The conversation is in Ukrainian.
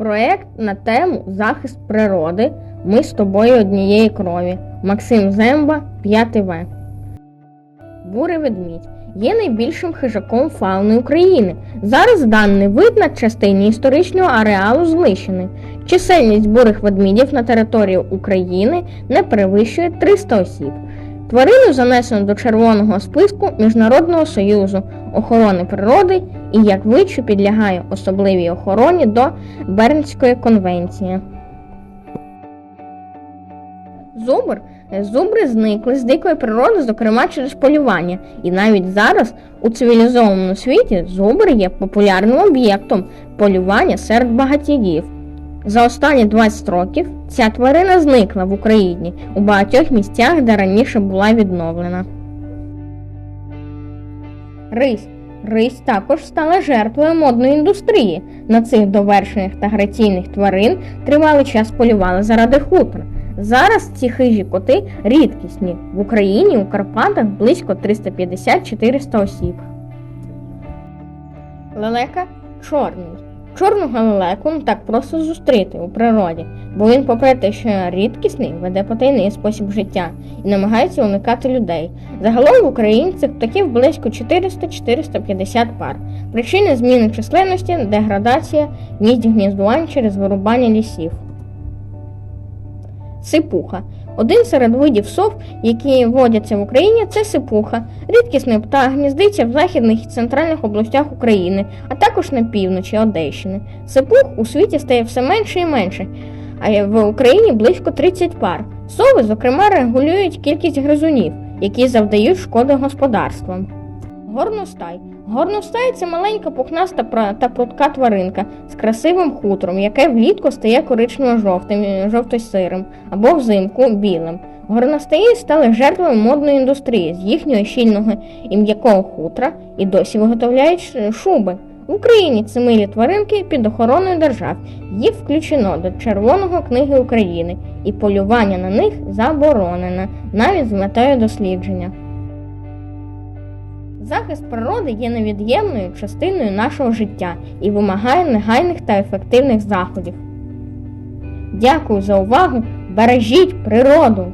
Проект на тему Захист природи. Ми з тобою однієї крові. Максим Земба, 5 В. Бурий ведмідь є найбільшим хижаком фауни України. Зараз даний вид на частині історичного ареалу знищений. Чисельність бурих ведмідів на території України не перевищує 300 осіб. Тварину занесено до червоного списку Міжнародного союзу охорони природи і як що підлягає особливій охороні до Бернської конвенції. Зубр Зубри зникли з дикої природи, зокрема через полювання. І навіть зараз у цивілізованому світі зубр є популярним об'єктом полювання серед багатіїв. За останні 20 років ця тварина зникла в Україні у багатьох місцях, де раніше була відновлена. Рись. Рись також стала жертвою модної індустрії. На цих довершених та граційних тварин тривалий час полювали заради хутра. Зараз ці хижі коти рідкісні. В Україні у Карпатах близько 350-400 осіб. Лелека чорний. Чорного лелеку не так просто зустріти у природі, бо він, попри те, що рідкісний, веде потайний спосіб життя і намагається уникати людей. Загалом в українцях птахів близько 400-450 пар. Причини зміни численності, деградація, місць гніздувань через вирубання лісів. Сипуха. Один серед видів сов, які водяться в Україні, це сипуха. Рідкісний птах гніздиться в західних і центральних областях України, а також на півночі Одещини. Сипух у світі стає все менше і менше, а в Україні близько 30 пар. Сови, зокрема, регулюють кількість гризунів, які завдають шкоди господарствам. Горностай. Горностай це маленька пухнаста та прудка тваринка з красивим хутром, яке влітку стає коричнево-жовтим, е, жовто-сирим або взимку білим. Горностаї стали жертвами модної індустрії з їхнього щільного і м'якого хутра і досі виготовляють шуби. В Україні ці милі тваринки під охороною держав. Їх включено до Червоного книги України, і полювання на них заборонено, навіть з метою дослідження. Захист природи є невід'ємною частиною нашого життя і вимагає негайних та ефективних заходів. Дякую за увагу! Бережіть природу!